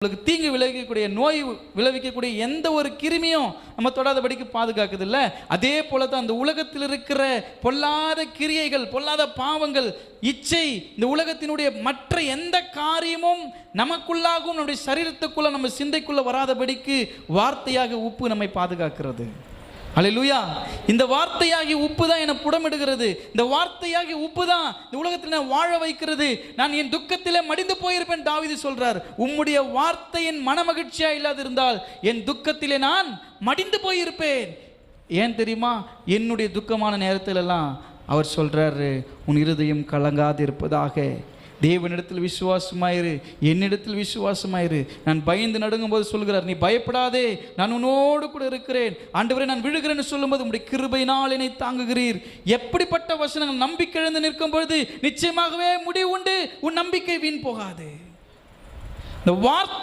உங்களுக்கு தீங்கு விளைவிக்கக்கூடிய நோய் விளைவிக்கக்கூடிய எந்த ஒரு கிருமியும் நம்ம தொடாதபடிக்கு பாதுகாக்குது இல்லை அதே போல தான் அந்த உலகத்தில் இருக்கிற பொல்லாத கிரியைகள் பொல்லாத பாவங்கள் இச்சை இந்த உலகத்தினுடைய மற்ற எந்த காரியமும் நமக்குள்ளாகவும் நம்முடைய சரீரத்துக்குள்ள நம்ம சிந்தைக்குள்ள வராதபடிக்கு வார்த்தையாக உப்பு நம்மை பாதுகாக்கிறது. அல்லேலூயா இந்த வார்த்தையாகி உப்பு தான் என்னை புடமிடுகிறது. இந்த வார்த்தையாகி உப்பு தான் இந்த உலகத்தில் நான் வாழ வைக்கிறது. நான் என் துக்கத்தில் மடிந்து போயிருப்பேன் தாவிது சொல்றார். உம்முடைய வார்த்தையின் மனமகிழ்ச்சியா இல்லாதிருந்தால் என் துக்கத்திலே நான் மடிந்து போயிருப்பேன். ஏன் தெரியுமா? என்னுடைய துக்கமான நேரத்திலெல்லாம் அவர் சொல்கிறாரு உன் இருதயம் கலங்காது இருப்பதாக தேவனிடத்தில் விசுவாசமாயிரு என்னிடத்தில் விசுவாசமாயிரு. நான் பயந்து நடுங்கும் போது சொல்கிறார் நீ பயப்படாதே நான் உன்னோடு கூட இருக்கிறேன். ஆண்டவரே நான் விழுகிறேன்னு சொல்லும்போது உங்களுடைய கிருபையினால் என்னை தாங்குகிறீர். எப்படிப்பட்ட வசனங்கள் நம்பிக்கை எழுந்து நிற்கும் பொழுது நிச்சயமாகவே முடிவு உண்டு உன் நம்பிக்கை வீண் போகாது. இந்த வார்த்தை